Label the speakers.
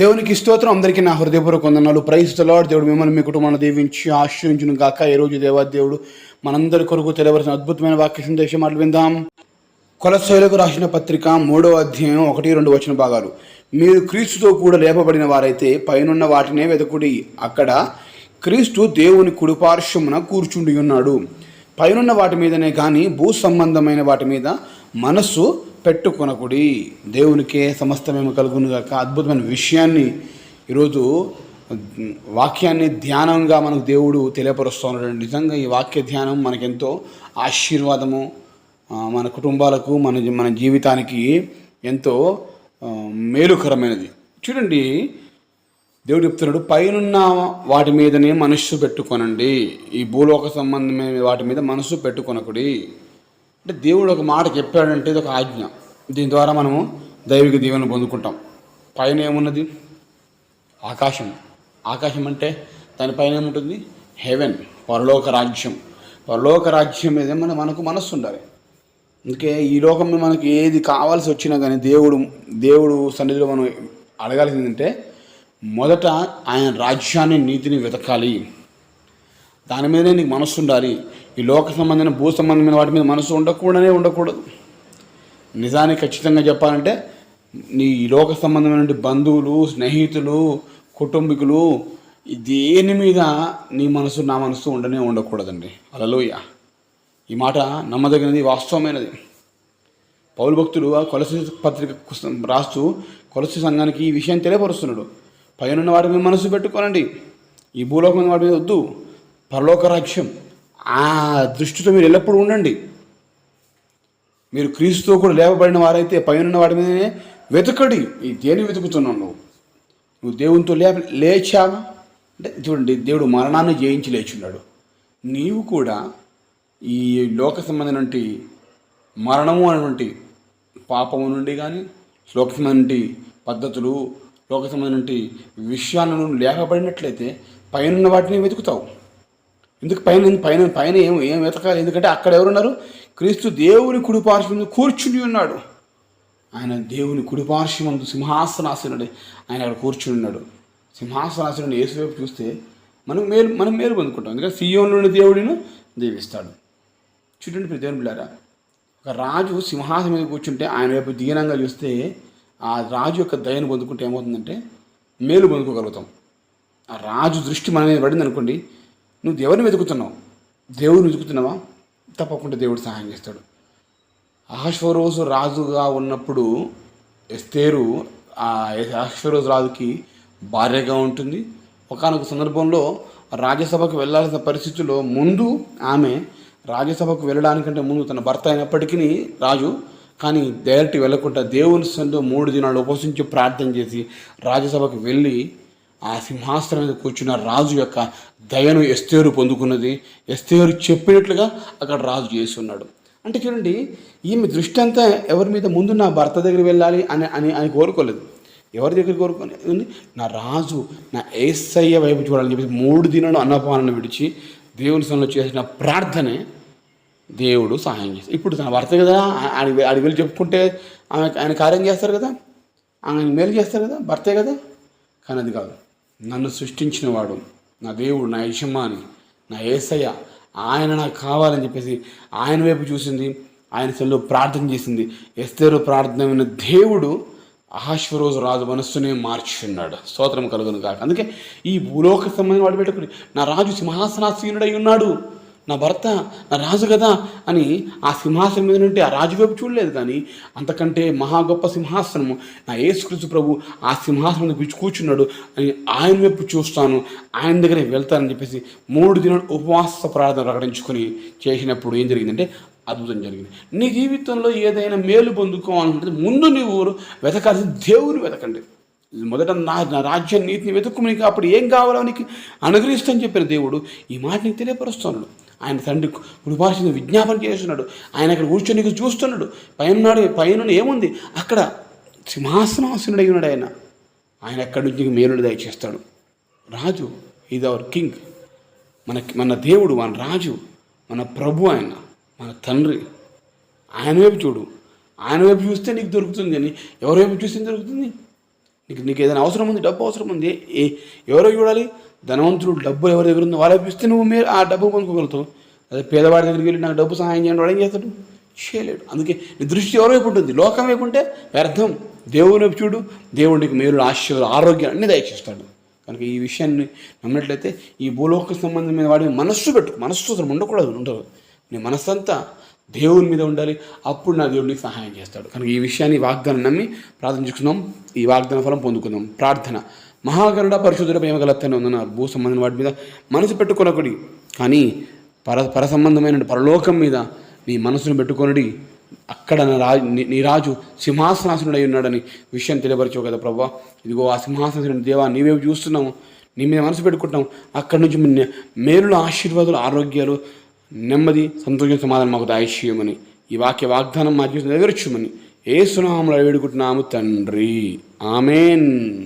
Speaker 1: దేవునికి స్తోత్రం. అందరికీ నా హృదయపూర్వక వందనాలు. ప్రైజ్ లార్డ్ దేవుడు మిమ్మల్ని మీ కుటుంబాన్ని దీవించి ఆశ్రయించును గాక. ఈ రోజు దేవాదేవుడు మనందరి కొరకు తెలియవలసిన అద్భుతమైన వాక్య సందేశం మాటలు విందాం. కొలశైలకు రాసిన పత్రిక మూడో అధ్యాయం ఒకటి రెండు వచ్చిన భాగాలు. మీరు క్రీస్తుతో కూడా లేపబడిన వారైతే పైనున్న వాటినే వెతకుడి. అక్కడ క్రీస్తు దేవుని కుడిపార్శ్వమున కూర్చుండి ఉన్నాడు. పైనున్న వాటి మీదనే కానీ భూ సంబంధమైన వాటి మీద మనస్సు పెట్టుకొనకుడి. దేవునికే సమస్తమేమో కలుగును గాక. అద్భుతమైన విషయాన్ని ఈరోజు వాక్యాన్ని ధ్యానంగా మనకు దేవుడు తెలియపరుస్తున్నాడు. నిజంగా ఈ వాక్య ధ్యానం మనకెంతో ఆశీర్వాదము. మన కుటుంబాలకు మన మన జీవితానికి ఎంతో మేలుకరమైనది. చూడండి దేవుడు చెప్తున్నాడు పైనున్న వాటి మీదనే మనస్సు పెట్టుకొనండి. ఈ భూలోక సంబంధమైన వాటి మీద మనస్సు పెట్టుకొనకుడి. అంటే దేవుడు ఒక మాట చెప్పాడంటే ఇది ఒక ఆజ్ఞ. దీని ద్వారా మనము దైవిక దీవెన పొందుకుంటాం. పైన ఏమున్నది? ఆకాశం. ఆకాశం అంటే దానిపైన ఏముంటుంది? హెవెన్ పరలోక రాజ్యం. పరలోక రాజ్యం మీద మన మనకు మనస్సు ఉండాలి. అందుకే ఈ లోకం మనకి ఏది కావాల్సి వచ్చినా కానీ దేవుడు దేవుడు సన్నిధిలో మనం అడగాల్సింది మొదట ఆయన రాజ్యాన్ని నీతిని వెతకాలి. దాని మీదనే నీకు మనస్సు ఉండాలి. ఈ లోక సంబంధమైన భూ సంబంధమైన వాటి మీద మనసు ఉండకూడనే ఉండకూడదు. నిజానికి ఖచ్చితంగా చెప్పాలంటే నీ ఈ లోక సంబంధమైన బంధువులు స్నేహితులు కుటుంబీకులు దేని మీద నీ మనసు నా మనసు ఉండనే ఉండకూడదండి. అలలోయ ఈ మాట నమ్మదగినది వాస్తవమైనది. పౌరు భక్తుడు ఆ కొలసి పత్రిక రాస్తూ కొలసి సంఘానికి ఈ విషయం తెలియపరుస్తున్నాడు. పైన వాటి మీద మనసు పెట్టుకోనండి. ఈ భూలోకం వాటి మీద వద్దు. పరలోక రాజ్యం ఆ దృష్టితో మీరు ఎల్లప్పుడూ ఉండండి. మీరు క్రీస్తుతో కూడా లేవబడిన వారైతే పైన వాటి మీదనే వెతకడి. ఈ దేని వెతుకుతున్నావు నువ్వు? నువ్వు దేవునితో లే లేచావా? అంటే చూడండి దేవుడు మరణాన్ని జయించి లేచున్నాడు. నీవు కూడా ఈ లోక సంబంధించిన మరణము అనేటువంటి పాపము నుండి కానీ లోక సంబంధమైనటువంటి పద్ధతులు లోక సంబంధించిన విషయాలను లేకబడినట్లయితే పైన వాటిని వెతుకుతావు. ఎందుకు పైన పైన పైన ఏం ఏం వెతకాలి? ఎందుకంటే అక్కడ ఎవరున్నారు? క్రీస్తు దేవుని కుడిపార్శ్వం కూర్చుని ఉన్నాడు. ఆయన దేవుని కుడిపార్శ్వమందు సింహాసనాసనుడు. ఆయన అక్కడ కూర్చుని ఉన్నాడు. సింహాసనాసనుడు యేసువైపు చూస్తే మనం మేలు మనం మేలు పొందుకుంటాం. ఎందుకంటే సీయోనుని దేవుడిని దీవిస్తాడు. చూడండి ప్రతి దేవుని పిల్లారా ఒక రాజు సింహాసనం మీద కూర్చుంటే ఆయన వైపు దీనంగా చూస్తే ఆ రాజు యొక్క దయను పొందుకుంటే ఏమవుతుందంటే మేలు పొందుకోగలుగుతాం. ఆ రాజు దృష్టి మన మీద పడింది అనుకోండి నువ్వు దేవుని వెతుకుతున్నావు. దేవుని వెతుకుతున్నావా? తప్పకుండా దేవుడు సహాయం చేస్తాడు. అహశ్వరోజు రాజుగా ఉన్నప్పుడు ఎస్తేరు ఆ అహశ్వరోజు రాజుకి భార్యగా ఉంటుంది. ఒకనొక సందర్భంలో రాజ్యసభకు వెళ్ళాల్సిన పరిస్థితుల్లో ముందు ఆమె రాజ్యసభకు వెళ్ళడానికంటే ముందు తన భర్త అయినప్పటికీ రాజు కానీ డైరెక్ట్ వెళ్ళకుండా దేవుని సందు మూడు దినాలు ఉపసించి ప్రార్థన చేసి రాజ్యసభకు వెళ్ళి ఆ సింహాసనం మీద కూర్చున్న రాజు యొక్క దయను ఎస్తేరు పొందుకున్నది. ఎస్తేరు చెప్పినట్లుగా అక్కడ రాజు చేసి ఉన్నాడు. అంటే చూడండి ఈమె దృష్టి అంతా ఎవరి మీద ముందు నా భర్త దగ్గర వెళ్ళాలి అని అని అని కోరుకోలేదు. ఎవరి దగ్గర కోరుకోలేదు? నా రాజు నా ఏసయ్య వైపు చూడాలని చెప్పి మూడు దినాలు అన్నపానాన్ని విడిచి దేవుని సన్నిలో చేసిన ప్రార్థనే దేవుడు సహాయం చేస్తాడు ఇప్పుడు తన భర్త కదా ఆయన ఆడికి వెళ్ళి చెప్పుకుంటే ఆమె ఆయన కార్యం చేస్తారు కదా ఆయన మేలు చేస్తారు కదా భర్తే కదా. కానీ అది కాదు. నన్ను సృష్టించినవాడు. నా దేవుడు నా యజమాని నా ఏసయ్య ఆయన నాకు కావాలని చెప్పేసి ఆయన వైపు చూసింది ఆయన సెల్లో ప్రార్థన చేసింది. ఎస్తేరు ప్రార్థన విన్న దేవుడు అహాశ్వరోజు రాజు మనస్సునే మార్చున్నాడు. స్తోత్రం కలుగును కాక అందుకే ఈ భూలోక సంబంధం వాడు పెట్టుకుని నా రాజు సింహాసనాసీనుడై ఉన్నాడు. నా భర్త నా రాజు కదా అని ఆ సింహాసనం మీద నుండి ఆ రాజు వైపు చూడలేదు కానీ అంతకంటే మహా గొప్ప సింహాసనము. నా యేసుక్రీస్తు ప్రభు ఆ సింహాసనం మీద కూర్చున్నాడు అని ఆయన వైపు చూస్తాను. ఆయన దగ్గరే వెళ్తానని చెప్పేసి మూడు దినాలు ఉపవాస ప్రార్థన ప్రకటించుకొని చేసినప్పుడు ఏం జరిగిందంటే అద్భుతం జరిగింది. నీ జీవితంలో ఏదైనా మేలు పొందుకోవాలంటే ముందు నీవు వెతకాల్సిన దేవుని వెతకండి. మొదట నా నా రాజ్యం నీతిని వెతుక్కుని అప్పుడు ఏం కావాలో నీకు అనుగ్రహిస్తని చెప్పిన దేవుడు ఈ మాట నీకు తెలియపరుస్తున్నాడు ఆయన తండ్రి కృపాసిన విజ్ఞాపన చేస్తున్నాడు. ఆయన అక్కడ కూర్చొని నీకు చూస్తున్నాడు. పైన పైన ఏముంది? అక్కడ సింహాసనాసనుడై ఉన్నాడు ఆయన. ఆయన ఎక్కడి నుంచి నీకు మేలుడు దయచేస్తాడు. రాజు ఇది అవర్ కింగ్ మన మన దేవుడు మన రాజు మన ప్రభు ఆయన మన తండ్రి. ఆయన వైపు చూడు. ఆయన వైపు చూస్తే నీకు దొరుకుతుంది అని. ఎవరి వైపు చూస్తే దొరుకుతుంది? నీకు నీకు ఏదైనా అవసరం ఉంది డబ్బు అవసరం ఉంది ఏ ఎవరో చూడాలి ధనవంతుడు డబ్బు ఎవరి దగ్గర ఉందో వాళ్ళకి ఇస్తే నువ్వు మీరు ఆ డబ్బు పొందుకోగలుగుతావు అదే పేదవాడి దగ్గరికి వెళ్ళి నాకు డబ్బు సహాయం చేయండి వాడు ఏం చేస్తాడు? చేయలేడు. అందుకే నీ దృష్టి ఎవరో వైపు ఉంటుంది? లోకం వైపు ఉంటే వ్యర్థం. దేవుని వైపు చూడు దేవుడికి మేలు ఆశీర్వాదం ఆరోగ్యం అన్ని దయచేస్తాడు. కనుక ఈ విషయాన్ని నమ్మినట్లయితే ఈ భూలోక సంబంధమైన వాడిని మనస్సు పెట్టు మనస్సు ఉండకూడదు ఉండదు నీ మనస్సంతా దేవుని మీద ఉండాలి. అప్పుడు నా దేవుడు నీకు సహాయం చేస్తాడు. కనుక ఈ విషయాన్ని వాగ్దానం నమ్మి ప్రార్థించుకుందాం. ఈ వాగ్దాన ఫలం పొందుకుందాం. ప్రార్థన. మహాగరుడ పరిశుద్ధుడ ప్రేమగలత్తనే ఉందన్నారు భూ సంబంధం వాటి మీద మనసు పెట్టుకొనకుడి. కానీ పర పర సంబంధమైన పరలోకం మీద నీ మనసును పెట్టుకొనడి. అక్కడ నా రాజు నీ- రాజు సింహాసనాసనుడై ఉన్నాడని విషయం తెలియపరచావు కదా ప్రభా. ఇదిగో ఆ సింహాసనాసనుడు దేవా నీవే చూస్తున్నాము. నీ మీద మనసు పెట్టుకుంటాం అక్కడి నుంచి మేలు మేలుల ఆశీర్వాదాలు ఆరోగ్యాలు నెమ్మది సంతోషం సమాధానం మాకు దాయిష్యమని. ఈ వాక్య వాగ్దానం మా జీవితం నెరవేర్చుమని. ఏ సునామలో వేడుకుంటున్నాము తండ్రి. ఆమెన్.